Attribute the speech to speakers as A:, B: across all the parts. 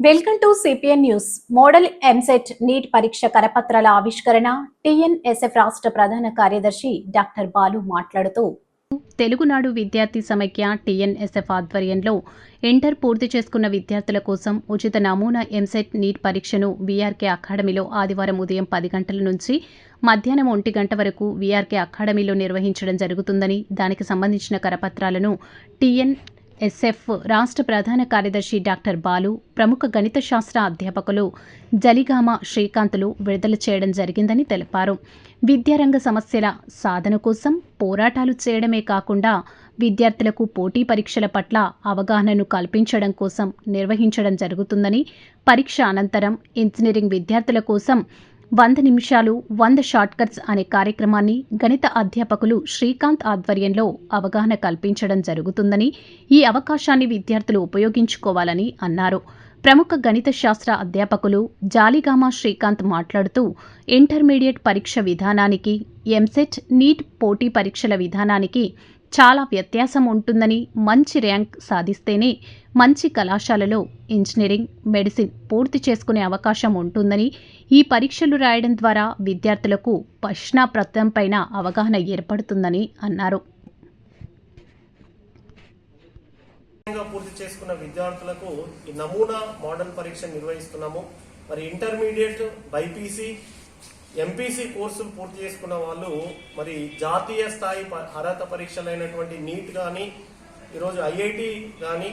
A: Welcome to CPN news. Model EAMCET NEET పరీక్ష కరపత్రాల ఆవిష్కరణ టిఎన్ఎస్ఎఫ్ రాష్ట్ర ప్రధాన కార్యదర్శి డాక్టర్ బాలు మాట్లాడుతూ తెలుగునాడు విద్యార్థి సమైక్య టీఎన్ఎస్ఎఫ్ ఆధ్వర్యంలో ఇంటర్ పూర్తి చేసుకున్న విద్యార్థుల కోసం ఉచిత నమూనా ఎంసెట్ నీట్ పరీక్షను వీఆర్కే అకాడమీలో ఆదివారం ఉదయం పది గంటల నుంచి మధ్యాహ్నం ఒంటి గంట వరకు వీఆర్కే అకాడమీలో నిర్వహించడం జరుగుతుందని దానికి సంబంధించిన కరపత్రాలను టీఎన్ ఎస్ఎఫ్ రాష్ట్ర ప్రధాన కార్యదర్శి డాక్టర్ బాలు ప్రముఖ గణిత శాస్త్ర అధ్యాపకులు జలిగామ శ్రీకాంతులు విడుదల చేయడం జరిగిందని తెలిపారు. విద్యారంగ సమస్యల సాధన కోసం పోరాటాలు చేయడమే కాకుండా విద్యార్థులకు పోటీ పరీక్షల పట్ల అవగాహనను కల్పించడం కోసం నిర్వహించడం జరుగుతుందని పరీక్ష అనంతరం ఇంజనీరింగ్ విద్యార్థుల కోసం వంద నిమిషాలు వంద షార్ట్కట్స్ అనే కార్యక్రమాన్ని గణిత అధ్యాపకులు శ్రీకాంత్ ఆధ్వర్యంలో అవగాహన కల్పించడం జరుగుతుందని ఈ అవకాశాన్ని విద్యార్థులు ఉపయోగించుకోవాలని అన్నారు. ప్రముఖ గణిత శాస్త్ర అధ్యాపకులు జాలిగామా శ్రీకాంత్ మాట్లాడుతూ ఇంటర్మీడియట్ పరీక్ష విధానానికి ఎంసెట్ నీట్ పోటీ పరీక్షల విధానానికి చాలా వ్యత్యాసం ఉంటుందని మంచి ర్యాంక్ సాధిస్తేనే మంచి కళాశాలలో ఇంజనీరింగ్ మెడిసిన్ పూర్తి చేసుకునే అవకాశం ఉంటుందని ఈ పరీక్షలు రాయడం ద్వారా విద్యార్థులకు పైన అవగాహన ఏర్పడుతుందని అన్నారు.
B: పూర్తి చేసుకున్న విద్యార్థులకు ఈ నమూనా మోడల్ పరీక్ష నిర్వహిస్తున్నాము. మరి ఇంటర్మీడియట్ బైపీసీ ఎంపీసీ కోర్సులు పూర్తి చేసుకున్న వాళ్ళు మరి జాతీయ స్థాయి అర్హత పరీక్షలైనటువంటి నీట్ కానీ ఈరోజు ఐఐటి కానీ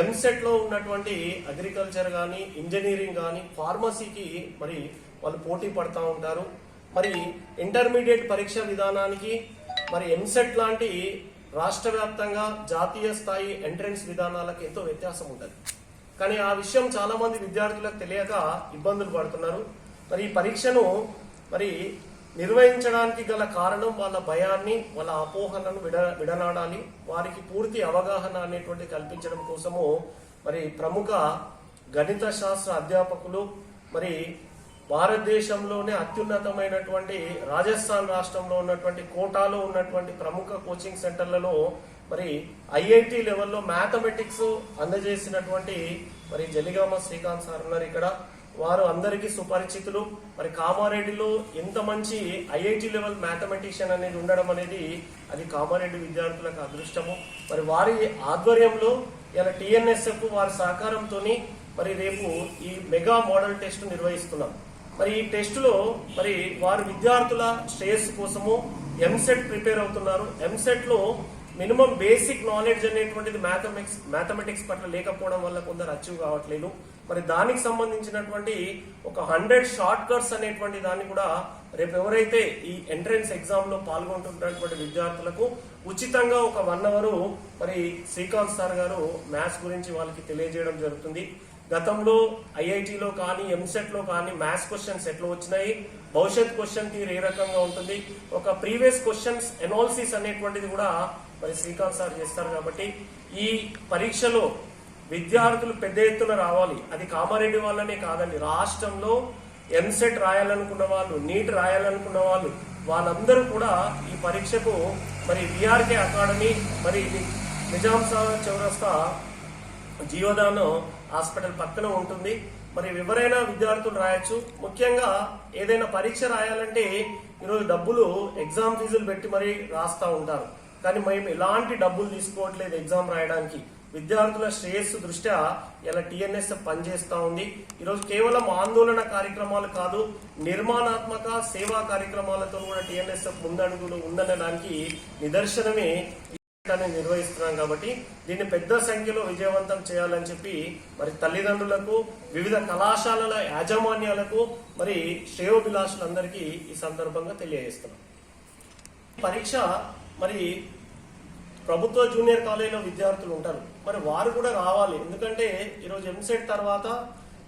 B: ఎంసెట్లో ఉన్నటువంటి అగ్రికల్చర్ కానీ ఇంజనీరింగ్ కానీ ఫార్మసీకి మరి వాళ్ళు పోటీ పడతా ఉంటారు. మరి ఇంటర్మీడియట్ పరీక్ష విధానానికి మరి ఎంసెట్ లాంటి రాష్ట్ర వ్యాప్తంగా జాతీయ స్థాయి ఎంట్రన్స్ విధానాలకు ఎంతో వ్యత్యాసం ఉంటుంది. కానీ ఆ విషయం చాలా మంది విద్యార్థులకు తెలియక ఇబ్బందులు పడుతున్నారు. మరి ఈ పరీక్షను మరి నిర్వహించడానికి గల కారణం వాళ్ళ భయాన్ని వాళ్ళ అపోహలను విడ విడనాడాలి. వారికి పూర్తి అవగాహన అనేటువంటి కల్పించడం కోసము మరి ప్రముఖ గణిత శాస్త్ర అధ్యాపకులు మరి భారతదేశంలోనే అత్యున్నతమైనటువంటి రాజస్థాన్ రాష్ట్రంలో ఉన్నటువంటి కోటాలో ఉన్నటువంటి ప్రముఖ కోచింగ్ సెంటర్లలో మరి ఐఐటి లెవెల్లో మ్యాథమెటిక్స్ అందజేసినటువంటి మరి జలిగామ శ్రీకాంత్ సార్ ఉన్నారు ఇక్కడ. వారు అందరికీ సుపరిచితులు. మరి కామారెడ్డిలో ఎంత మంచి ఐఐటి లెవెల్ మ్యాథమెటిషియన్ అనేది ఉండడం అనేది అది కామారెడ్డి విద్యార్థులకు అదృష్టము. మరి వారి ఆధ్వర్యంలో ఇలా టిఎన్ఎస్ఎఫ్ వారి సహకారంతో మరి రేపు ఈ మెగా మోడల్ టెస్ట్ నిర్వహిస్తున్నాం. మరి ఈ టెస్టులో మరి వారి విద్యార్థుల శ్రేయస్సు కోసము ఎంసెట్ ప్రిపేర్ అవుతున్నారు. ఎంసెట్లో మినిమం బేసిక్ నాలెడ్జ్ అనేటువంటిది మ్యాథమెటిక్స్ మ్యాథమెటిక్స్ పట్ల లేకపోవడం వల్ల కొందరు అచీవ్ కావట్లేదు. మరి దానికి సంబంధించినటువంటి ఒక హండ్రెడ్ షార్ట్ కట్స్ అనేటువంటి దాన్ని కూడా రేపు ఎవరైతే ఈ ఎంట్రన్స్ ఎగ్జామ్లో పాల్గొంటున్నటువంటి విద్యార్థులకు ఉచితంగా ఒక వన్ అవర్ మరి శ్రీకాంత్ సార్ గారు మ్యాథ్స్ గురించి వాళ్ళకి తెలియజేయడం జరుగుతుంది. గతంలో ఐఐటిలో కానీ ఎంసెట్లో కానీ మ్యాథ్స్ క్వశ్చన్స్ ఎట్లా వచ్చినాయి? భవిష్యత్ క్వశ్చన్ తీరు ఏ రకంగా ఉంటుంది? ఒక ప్రీవియస్ క్వశ్చన్స్ ఎనాలిసిస్ అనేటువంటిది కూడా మరి శ్రీకాంత్ సార్ చేస్తారు కాబట్టి ఈ పరీక్షలో విద్యార్థులు పెద్ద ఎత్తున రావాలి. అది కామారెడ్డి వాళ్ళనే కాదండి. రాష్ట్రంలో ఎంసెట్ రాయాలనుకున్న వాళ్ళు నీట్ రాయాలనుకున్న వాళ్ళు వాళ్ళందరూ కూడా ఈ పరీక్షకు మరి విఆర్కే అకాడమీ మరి నిజాం సాగర్ చౌరస్తా జీవదానం హాస్పిటల్ పక్కన ఉంటుంది. మరి ఎవరైనా విద్యార్థులు రాయొచ్చు. ముఖ్యంగా ఏదైనా పరీక్ష రాయాలంటే ఈరోజు డబ్బులు ఎగ్జామ్ ఫీజులు పెట్టి మరి రాస్తా ఉంటారు. కానీ మేము ఎలాంటి డబ్బులు తీసుకోవట్లేదు ఎగ్జామ్ రాయడానికి. విద్యార్థుల శ్రేయస్సు దృష్ట్యా ఇలా టిఎన్ఎస్ పనిచేస్తా ఉంది. ఈరోజు కేవలం ఆందోళన కార్యక్రమాలు కాదు నిర్మాణాత్మక సేవా కార్యక్రమాలతో కూడా టిఎన్ఎస్ఎఫ్ ముందడుగులు ఉందనడానికి నిదర్శనమే నిర్వహిస్తున్నాం కాబట్టి దీన్ని పెద్ద సంఖ్యలో విజయవంతం చేయాలని చెప్పి మరి తల్లిదండ్రులకు వివిధ కళాశాలల యాజమాన్యాలకు మరి శ్రేయోభిలాషులందరికీ ఈ సందర్భంగా తెలియజేస్తున్నాం. పరీక్ష మరి ప్రభుత్వ జూనియర్ కాలేజీలో విద్యార్థులు ఉంటారు. మరి వారు కూడా రావాలి. ఎందుకంటే ఈరోజు ఎంసెట్ తర్వాత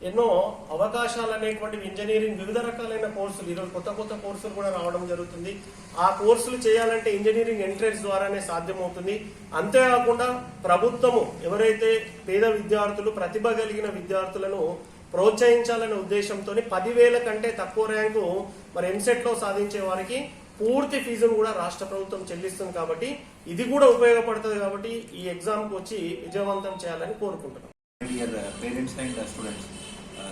B: ఎన్నో అవకాశాలు అనేటువంటివి ఇంజనీరింగ్ వివిధ రకాలైన కోర్సులు ఈరోజు కొత్త కొత్త కోర్సులు కూడా రావడం జరుగుతుంది. ఆ కోర్సులు చేయాలంటే ఇంజనీరింగ్ ఎంట్రెన్స్ ద్వారానే సాధ్యమవుతుంది. అంతేకాకుండా ప్రభుత్వము ఎవరైతే పేద విద్యార్థులు ప్రతిభ కలిగిన విద్యార్థులను ప్రోత్సహించాలనే ఉద్దేశంతో పదివేల కంటే తక్కువ ర్యాంకు మరి ఎంసెట్లో సాధించే వారికి పూర్తి ఫీజును కూడా రాష్ట్ర ప్రభుత్వం చెల్లిస్తుంది కాబట్టి ఇది కూడా ఉపయోగపడుతుంది కాబట్టి ఈ ఎగ్జామ్కి వచ్చి విజయవంతం చేయాలని కోరుకుంటున్నాం
C: parents and students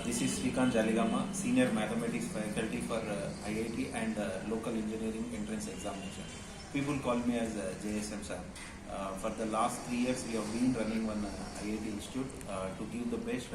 C: this is Srikanth Jaligama senior mathematics faculty for IIT and local engineering entrance examination people call me as uh, JSM sir. Uh, for the last three years, we have been running one uh, IIT institute uh, to give the best.